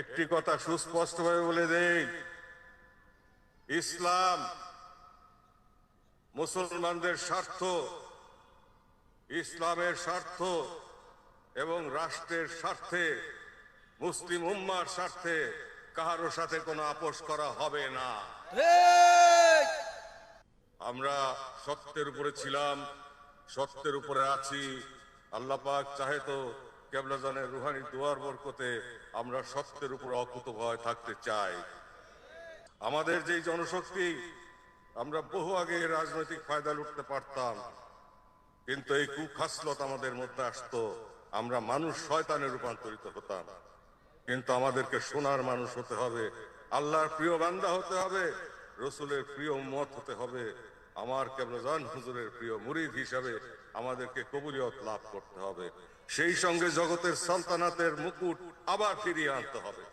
একটি কথা সুস্পষ্টভাবে বলে দেই। ইসলাম মুসলমানদের স্বার্থ ইসলামের স্বার্থ এবং রাষ্ট্রের স্বার্থে মুসলিম উম্মার স্বার্থে কাহারো সাথে কোনো আপোষ করা হবে না। আমরা সত্যের উপরে ছিলাম সত্যের উপরে আছি। আল্লাহ পাক চাহে তো কেবলাজানের রুহানি দুয়ার বরকতে আমরা সত্যের উপর অকুত ভয় থাকতে চাই। আমাদের যেই জনশক্তি, আমরা বহু আগে রাজনৈতিক ফায়দা লুটতে পারতাম, কিন্তু এই কুখাসলত আমাদের মধ্যে আসতো, আমরা মানুষ শয়তানে রূপান্তরিত হতাম। কিন্তু আমাদেরকে সোনার মানুষ হতে হবে, আল্লাহর প্রিয় বান্দা হতে হবে, রসুলের প্রিয় মত হতে হবে আমার কেবলজান হুজুরের প্রিয় মুরিদ হিসাবে আমাদেরকে কবুলিয়ত লাভ করতে হবে। সেই সঙ্গে জগতের সালতানাতের মুকুট আবার ফিরিয়ে আনতে হবে।